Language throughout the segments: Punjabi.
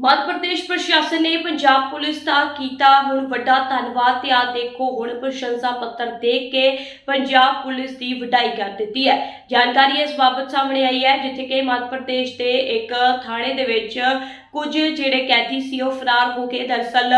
ਮੱਧ ਪ੍ਰਦੇਸ਼ ਪ੍ਰਸ਼ਾਸਨ ਨੇ ਪੰਜਾਬ ਪੁਲਿਸ ਦਾ ਕੀਤਾ ਹੁਣ ਵੱਡਾ ਧੰਨਵਾਦ ਤੇ ਆ ਦੇਖੋ ਹੁਣ ਪ੍ਰਸ਼ੰਸਾ ਪੱਤਰ ਦੇ ਕੇ ਪੰਜਾਬ ਪੁਲਿਸ ਦੀ ਵਧਾਈ ਕਰ ਦਿੱਤੀ ਹੈ। ਜਾਣਕਾਰੀ ਇਸ ਬਾਬਤ ਸਾਹਮਣੇ ਆਈ ਹੈ, ਜਿੱਥੇ ਕਿ ਮੱਧ ਪ੍ਰਦੇਸ਼ ਦੇ ਇੱਕ ਥਾਣੇ ਦੇ ਵਿੱਚ ਕੁਝ ਜਿਹੜੇ ਕੈਦੀ ਸੀ ਉਹ ਫਰਾਰ ਹੋ ਕੇ ਦਰਸਲ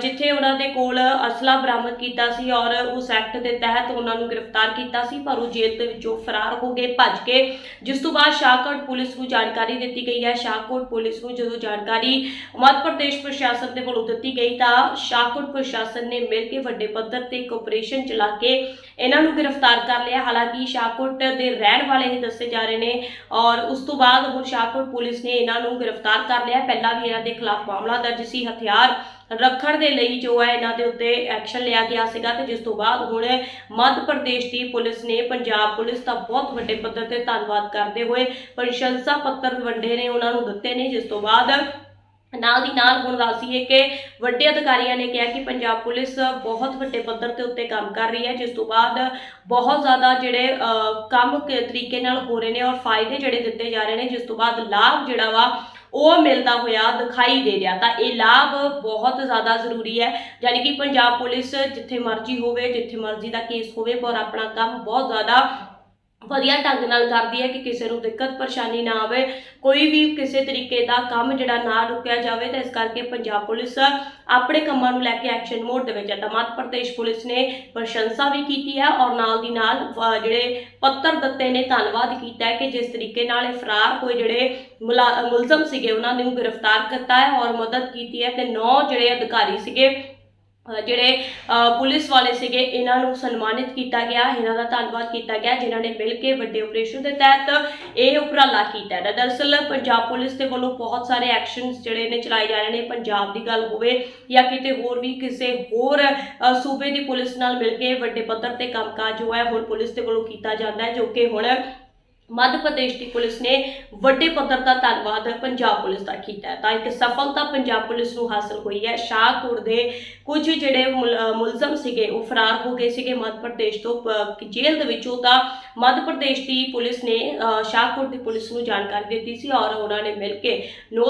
ਜਿੱਥੇ ਉਹਨਾਂ ਦੇ ਕੋਲ ਅਸਲਾ ਬਰਾਮਦ ਕੀਤਾ ਸੀ ਔਰ ਉਸ ਐਕਟ ਦੇ ਤਹਿਤ ਉਹਨਾਂ ਨੂੰ ਗ੍ਰਿਫਤਾਰ ਕੀਤਾ ਸੀ, ਪਰ ਉਹ ਜੇਲ੍ਹ ਦੇ ਵਿੱਚੋਂ ਫਰਾਰ ਹੋ ਗਏ ਭੱਜ ਕੇ ਜਿਸ ਤੋਂ ਬਾਅਦ ਸ਼ਾਹਕੋਟ ਪੁਲਿਸ ਨੂੰ ਜਾਣਕਾਰੀ ਦਿੱਤੀ ਗਈ ਹੈ। ਸ਼ਾਹਕੋਟ ਪੁਲਿਸ ਨੂੰ ਜਦੋਂ ਜਾਣਕਾਰੀ ਮੱਧ ਪ੍ਰਦੇਸ਼ ਪ੍ਰਸ਼ਾਸਨ ਦੇ ਵੱਲੋਂ ਦਿੱਤੀ ਗਈ ਤਾਂ ਸ਼ਾਹਕੋਟ ਪ੍ਰਸ਼ਾਸਨ ਨੇ ਮਿਲ ਕੇ ਵੱਡੇ ਪੱਧਰ ਤੇ ਇੱਕ ਆਪਰੇਸ਼ਨ ਚਲਾ ਕੇ ਇਹਨਾਂ ਨੂੰ ਗ੍ਰਿਫਤਾਰ ਕਰ ਲਿਆ। ਹਾਲਾਂਕਿ ਸ਼ਾਹਕੋਟ ਦੇ ਰਹਿਣ ਵਾਲੇ ਹੀ ਦੱਸੇ ਜਾ ਰਹੇ ਨੇ ਔਰ ਉਸ ਤੋਂ ਬਾਅਦ ਹੁਣ ਸ਼ਾਹਕੋਟ ਪੁਲਿਸ ਨੇ ਇਹਨਾਂ ਨੂੰ ਗ੍ਰਿਫਤਾਰ ਕਰ ਲਿਆ। ਪਹਿਲਾਂ ਵੀ ਇਹਨਾਂ ਦੇ ਖਿਲਾਫ ਮਾਮਲਾ ਦਰਜ ਸੀ ਹਥਿਆਰ ਰੱਖਣ ਦੇ ਲਈ ਜੋ ਹੈ ਇਹਨਾਂ ਦੇ ਉੱਤੇ ਐਕਸ਼ਨ ਲਿਆ ਗਿਆ ਸੀਗਾ ਤੇ ਜਿਸ ਤੋਂ ਬਾਅਦ ਹੁਣ ਮੱਧ ਪ੍ਰਦੇਸ਼ ਦੀ ਪੁਲਿਸ ਨੇ ਪੰਜਾਬ ਪੁਲਿਸ ਦਾ ਬਹੁਤ ਵੱਡੇ ਪੱਧਰ ਤੇ ਧੰਨਵਾਦ ਕਰਦੇ ਹੋਏ ਪ੍ਰਸ਼ੰਸਾ ਪੱਤਰ ਵੰਡੇ ਨੇ ਉਹਨਾਂ ਨੂੰ ਦਿੱਤੇ ਨੇ। ਜਿਸ ਤੋਂ ਬਾਅਦ ਨਾਲ ਦੀ ਨਾਲ ਹੁਣ ਦੱਸੀਏ ਕਿ ਵੱਡੇ ਅਧਿਕਾਰੀਆਂ ਨੇ ਕਿਹਾ ਕਿ ਪੰਜਾਬ ਪੁਲਿਸ ਬਹੁਤ ਵੱਡੇ ਪੱਧਰ ਤੇ ਉੱਤੇ ਕੰਮ ਕਰ ਰਹੀ ਹੈ। ਜਿਸ ਤੋਂ ਬਾਅਦ ਬਹੁਤ ਜ਼ਿਆਦਾ ਜਿਹੜੇ ਅ, ਕੰਮ ਤਰੀਕੇ ਨਾਲ ਹੋ ਰਹੇ ਨੇ ਔਰ ਫਾਇਦੇ ਜਿਹੜੇ ਦਿੱਤੇ ਜਾ ਰਹੇ ਨੇ। ਜਿਸ ਤੋਂ ਬਾਅਦ ਲਾਭ ਜਿਹੜਾ ਵਾ ਉਹ ਮਿਲਦਾ ਹੋਇਆ ਦਿਖਾਈ ਦੇ ਰਿਹਾ। ਤਾਂ ਇਹ ਲਾਭ ਬਹੁਤ ਜ਼ਿਆਦਾ ਜ਼ਰੂਰੀ ਹੈ। ਯਾਨੀ ਕਿ ਪੰਜਾਬ ਪੁਲਿਸ ਜਿੱਥੇ ਮਰਜ਼ੀ ਹੋਵੇ, ਜਿੱਥੇ ਮਰਜ਼ੀ ਦਾ ਕੇਸ ਹੋਵੇ, ਪਰ ਆਪਣਾ ਕੰਮ ਬਹੁਤ ਜ਼ਿਆਦਾ ਵਧੀਆ ਢੰਗ ਨਾਲ ਕਰਦੀ ਹੈ ਕਿ ਕਿਸੇ ਨੂੰ ਦਿੱਕਤ, ਪਰੇਸ਼ਾਨੀ ਨਾ ਆਵੇ, ਕੋਈ ਵੀ ਕਿਸੇ ਤਰੀਕੇ ਦਾ ਕੰਮ ਜਿਹੜਾ ਨਾ ਰੁਕਿਆ ਜਾਵੇ, ਤਾਂ ਇਸ ਕਰਕੇ ਪੰਜਾਬ ਪੁਲਿਸ ਆਪਣੇ ਕੰਮਾਂ ਨੂੰ ਲੈ ਕੇ ਐਕਸ਼ਨ ਮੋਡ ਦੇ ਵਿੱਚ ਹੈ। ਤਾਂ ਮੱਧ ਪ੍ਰਦੇਸ਼ ਪੁਲਿਸ ਨੇ ਪ੍ਰਸ਼ੰਸਾ ਵੀ ਕੀਤੀ ਹੈ ਔਰ ਨਾਲ ਦੀ ਨਾਲ ਜਿਹੜੇ ਪੱਤਰ ਦਿੱਤੇ ਨੇ, ਧੰਨਵਾਦ ਕੀਤਾ ਹੈ ਕਿ ਜਿਸ ਤਰੀਕੇ ਨਾਲ ਇਹ ਫਰਾਰ ਹੋਏ ਜਿਹੜੇ ਮੁਲਾ- ਮੁਲਜ਼ਮ ਸੀਗੇ, ਉਹਨਾਂ ਨੂੰ ਗ੍ਰਿਫਤਾਰ ਕੀਤਾ ਹੈ ਔਰ ਮਦਦ ਕੀਤੀ ਹੈ ਤੇ ਨੌ ਜਿਹੜੇ ਅਧਿਕਾਰੀ ਸੀਗੇ ਜਿਹੜੇ ਪੁਲਿਸ ਵਾਲੇ ਸੀਗੇ, ਇਹਨਾਂ ਨੂੰ ਸਨਮਾਨਿਤ ਕੀਤਾ ਗਿਆ, ਇਹਨਾਂ ਦਾ ਧੰਨਵਾਦ ਕੀਤਾ ਗਿਆ, ਜਿਨ੍ਹਾਂ ਨੇ ਮਿਲ ਕੇ ਵੱਡੇ ਆਪਰੇਸ਼ਨ ਦੇ ਤਹਿਤ ਇਹ ਉਪਰਾਲਾ ਕੀਤਾ ਹੈ। ਦਰਅਸਲ, ਪੰਜਾਬ ਪੁਲਿਸ ਦੇ ਵੱਲੋਂ ਬਹੁਤ ਸਾਰੇ ਐਕਸ਼ਨਸ ਜਿਹੜੇ ਨੇ ਚਲਾਏ ਜਾ ਰਹੇ ਨੇ, ਪੰਜਾਬ ਦੀ ਗੱਲ ਹੋਵੇ ਜਾਂ ਕਿਤੇ ਹੋਰ ਵੀ, ਕਿਸੇ ਹੋਰ ਸੂਬੇ ਦੀ ਪੁਲਿਸ ਨਾਲ ਮਿਲ ਕੇ ਵੱਡੇ ਪੱਧਰ ਤੇ ਕੰਮਕਾਜ ਜੋ ਹੈ, ਹੁਣ ਪੁਲਿਸ ਦੇ ਵੱਲੋਂ ਕੀਤਾ ਜਾਂਦਾ ਹੈ, ਜੋ ਕਿ ਹੁਣ ਮੱਧ ਪ੍ਰਦੇਸ਼ ਦੀ ਪੁਲਿਸ ਨੇ ਵੱਡੇ ਪੱਧਰ ਦਾ ਧੰਨਵਾਦ ਪੰਜਾਬ ਪੁਲਿਸ ਦਾ ਕੀਤਾ ਹੈ। ਤਾਂ ਇੱਕ ਸਫਲਤਾ ਪੰਜਾਬ ਪੁਲਿਸ ਨੂੰ ਹਾਸਲ ਹੋਈ ਹੈ। ਸ਼ਾਹਕੋਟ ਦੇ ਕੁਝ ਜਿਹੜੇ ਮੁਲ- ਅਹ ਮੁਲਜ਼ਮ ਸੀਗੇ ਉਹ ਫਰਾਰ ਹੋ ਗਏ ਸੀਗੇ ਮੱਧ ਪ੍ਰਦੇਸ਼ ਤੋਂ ਜੇਲ੍ਹ ਦੇ ਵਿੱਚੋਂ ਤਾਂ ਮੱਧ ਪ੍ਰਦੇਸ਼ ਦੀ ਪੁਲਿਸ ਨੇ ਅਹ, ਸ਼ਾਹਕੋਟ ਦੀ ਪੁਲਿਸ ਨੂੰ ਜਾਣਕਾਰੀ ਦਿੱਤੀ ਸੀ ਔਰ ਉਹਨਾਂ ਨੇ ਮਿਲ ਕੇ ਨੌ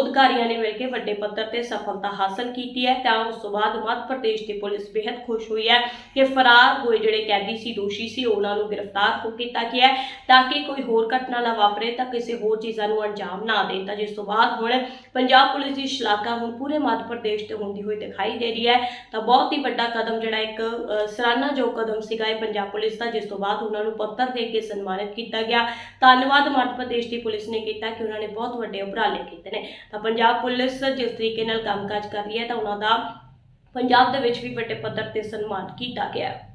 ਨੇ ਮਿਲ ਕੇ ਵੱਡੇ ਪੱਧਰ ਤੇ ਸਫਲਤਾ ਹਾਸਲ ਕੀਤੀ ਹੈ। ਤਾਂ ਉਸ ਤੋਂ ਬਾਅਦ ਮੱਧ ਪ੍ਰਦੇਸ਼ ਦੀ ਪੁਲਿਸ ਬੇहद ਖੁਸ਼ ਹੋਈ ਹੈ ਕਿ ਫਰਾਰ ਹੋਏ ਜਿਹੜੇ ਕੈਦੀ ਸੀ ਦੋਸ਼ੀ ਸੀ ਉਹਨਾਂ ਨੂੰ ਗ੍ਰਿਫਤਾਰ ਹੋ ਕੀਤਾ ਗਿਆ ਤਾਂ ਕਿ ਕੋਈ ਹੋਰ ਘਟਨਾ ਨਾ ਵਾਪਰੇ ਤਾਂ ਕਿਸੇ ਹੋਰ ਚੀਜ਼ਾਂ ਨੂੰ ਅੰਜਾਮ ਨਾ ਦੇ। ਤਾਂ ਜਿਸ ਤੋਂ ਬਾਅਦ ਹੁਣ ਪੰਜਾਬ ਪੁਲਿਸ ਦੀ ਸ਼ਲਾਘਾ ਹੁਣ ਪੂਰੇ ਮੱਧ ਪ੍ਰਦੇਸ਼ ਤੇ ਹੁੰਦੀ ਹੋਈ ਦਿਖਾਈ ਦੇ ਰਹੀ ਹੈ। ਤਾਂ ਬਹੁਤ ਹੀ ਵੱਡਾ ਕਦਮ ਜਿਹੜਾ ਇੱਕ ਅ, ਸਰਾਹਨਾਯੋਗ ਕਦਮ ਸੀਗਾ ਇਹ ਪੰਜਾਬ ਪੁਲਿਸ ਦਾ ਜਿਸ ਤੋਂ ਬਾਅਦ ਉਹਨਾਂ ਨੂੰ ਪੱਤਰ ਦੇ ਕੇ ਸਨਮਾਨਿਤ ਕੀਤਾ ਗਿਆ। ਧੰਨਵਾਦ ਮੱਧ ਪ੍ਰਦੇਸ਼ ਦੀ ਪੁਲਿਸ ਨੇ ਕੀਤਾ ਕਿ ਉਹਨਾਂ ਨੇ ਬਹੁਤ ਵੱਡੇ ਉਪਰਾਲੇ ਕੀਤੇ ਨੇ। ਤਾਂ ਪੰਜਾਬ ਪੁਲਿਸ ਜਿਸ ਤਰੀਕੇ ਨਾਲ ਕੰਮਕਾਜ ਕਰ ਰਹੀ ਹੈ ਤਾਂ ਉਹਨਾਂ ਦਾ ਪੰਜਾਬ ਦੇ ਵਿੱਚ ਵੀ ਵੱਡੇ ਪੱਧਰ ਤੇ ਸਨਮਾਨ ਕੀਤਾ ਗਿਆ।